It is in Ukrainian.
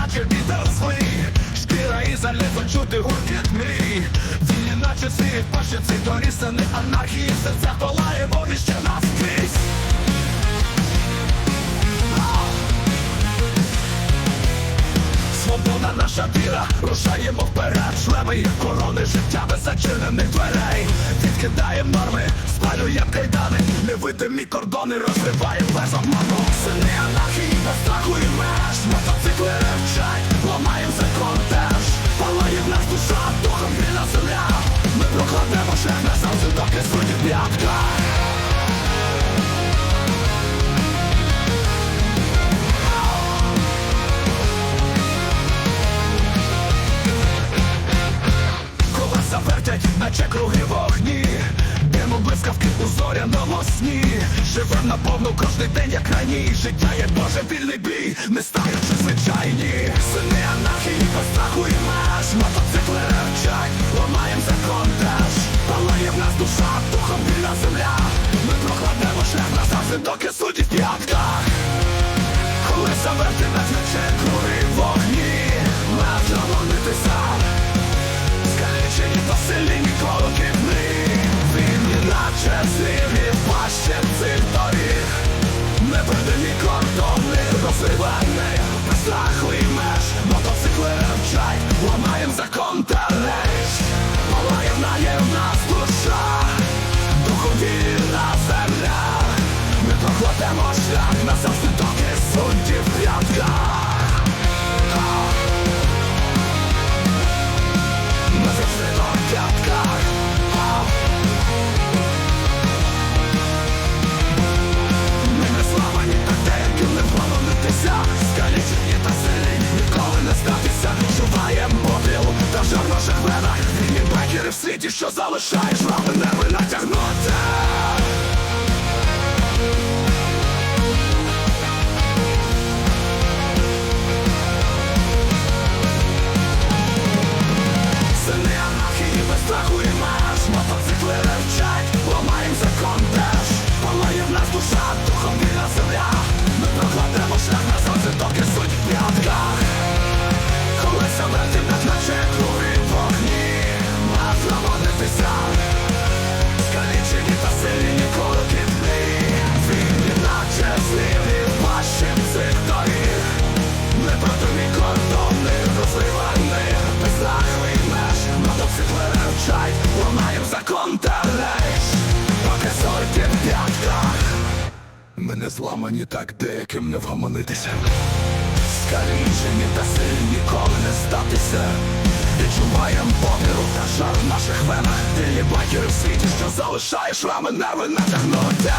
наче вітер Шкіра і залізо чути гуркіт мрій. Вільні наче світ, пащиці дорісаний анархії. В серцях палає вогнище наскрізь. Свобода наша віра, рушаємо вперед. Шлеми і корони, життя без зачинених дверей. Відкидаємо норми, спалюємо кайдани. Невидимі кордони розриваємо без обману. Сини шлях назавжди, доки судять п'ятка Колеса вертять, наче круги вогні. Димо блискавки у зоряному сні Живем наповну кожний день, як рані Життя є божевільний бій, не стаючи звичайні Сини анархії без страху і меж Мотоцикли круги вогні Ледь ломитися Скалічені та сильні ніколи кивни Вільні наче зліві пащі цих доріг Невидимі кордони розривані Без страху меж Мотоцикли ревчать Ламаєм закон та речь Палає в нас душа Духом земля Ми прокладемо шлях назавжди доки судді в п'ятках Назавжди до п'ятках Ми не славані та деякі не вгомонитися Скалічені та сильні ніколи не здатися Чуваєм попіл та жар наших венах Вільні бекери в світі, що залишаєш Рами нерви натягнути закон та Поки сорті в п'ятках. Мене зламані так деяким не вгомонитися. Скалічені та сильні ніколи не здатися. Відчуваєм попіру та жар в наших венах. Ти байкери в світі, що залишаєш рами, нерви натягнуті